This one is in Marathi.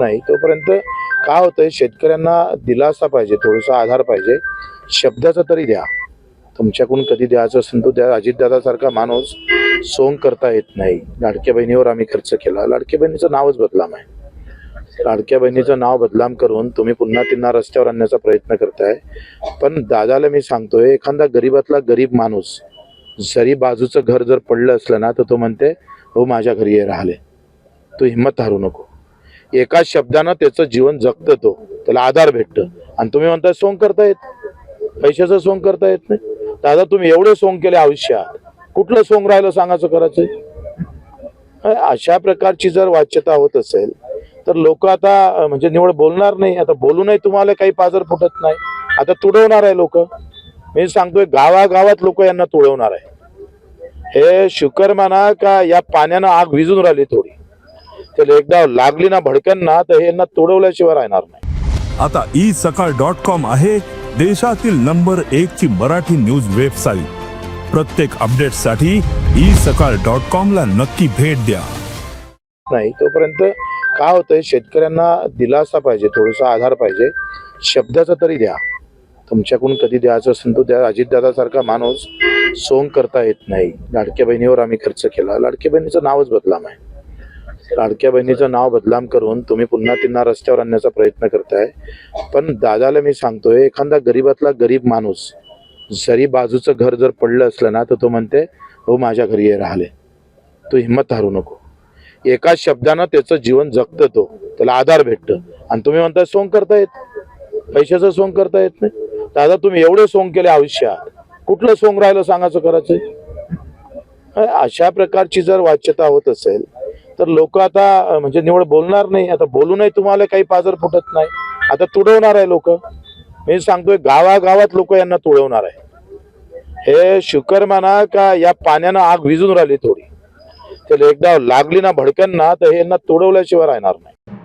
नाही. तोपर्यंत काय होतंय शेतकऱ्यांना दिलासा पाहिजे थोडासा आधार पाहिजे. शब्दाचा तरी द्या. तुमच्याकडून कधी द्यायचं असेल तो द्या. अजितदादासारखा माणूस सोंग करता येत नाही. लाडक्या बहिणीवर आम्ही खर्च केला. लाडक्या बहिणीचं नावच बदलाम आहे. लाडक्या बहिणीचं नाव बदलाम करून तुम्ही पुन्हा त्यांना रस्त्यावर आणण्याचा प्रयत्न करताय. पण दादाला मी सांगतोय एखादा गरीबातला गरीब माणूस जरी बाजूचं घर जर पडलं असलं ना तर तो म्हणते हो माझ्या घरी ये राहिले. तू हिंमत हारू नको. एका शब्दानं त्याचं जीवन जगतं तो. त्याला आधार भेटतं. आणि तुम्ही म्हणताय सोंग करता येत पैशाचं सोंग करता येत नाही. दादा तुम्ही एवढे सोंग केले आयुष्यात. कुठलं सोंग राहिलं सांगायचं करायचं? अशा प्रकारची जर वाच्यता होत असेल तर लोक आता म्हणजे निवड बोलणार नाही. आता बोलूनही तुम्हाला काही पाजर फुटत नाही. आता तुडवणार आहे लोक. मी सांगतोय गावागावात लोक यांना तुडवणार आहे. हे शुकर म्हणा का या पाण्यानं आग विजून राहिली थोडी. त्याला एकदा लागली ना भडक्यांना तर यांना तुडवल्याशिवाय राहणार नाही. आता ई सकाळ डॉट कॉम आहे देशातील नंबर एक ची मराठी न्यूज वेबसाईट प्रत्येक अपडेटसाठी ई सकाळ डॉट कॉम ला नक्की भेट द्या. नाही तोपर्यंत काय होतंय शेतकऱ्यांना दिलासा पाहिजे थोडासा आधार पाहिजे. शब्दाचा तरी द्या. तुमच्याकडून कधी द्यायचं असेल तो द्या. अजितदादासारखा माणूस सोंग करता येत नाही. लाडक्या बहिणीवर आम्ही खर्च केला. लाडक्या बहिणीचं नावच बदलाम आहे. लाडक्या बहिणीचं नाव बदलाम करून तुम्ही पुन्हा त्यांना रस्त्यावर आणण्याचा प्रयत्न करताय. पण दादाला मी सांगतोय एखादा गरीबातला गरीब माणूस जरी बाजूचं घर जर पडलं असलं ना तर तो म्हणते हो माझ्या घरी ये राहिले. तू हिंमत हारू नको. एका शब्दानं त्याचं जीवन जगतं तो. त्याला आधार भेटतं. आणि तुम्ही म्हणताय सोंग करता येत पैशाचं सोंग करता येत नाही. दादा तुम्ही एवढे सोंग केले आयुष्यात. कुठलं सोंग राहिलं सांगायचं करायचं? अशा प्रकारची जर वाच्यता होत असेल तर लोक आता म्हणजे निवड बोलणार नाही. आता बोलूनही तुम्हाला काही पाजर फुटत नाही. आता तुडवणार आहे लोक. मी सांगतोय गावागावात लोक यांना तुडवणार आहे. हे शुकर म्हणा का या पाण्यानं आग विजून राहिली थोडी. त्याला एकदा लागली ना भडक्यांना तर हे यांना तुडवल्याशिवाय राहणार नाही.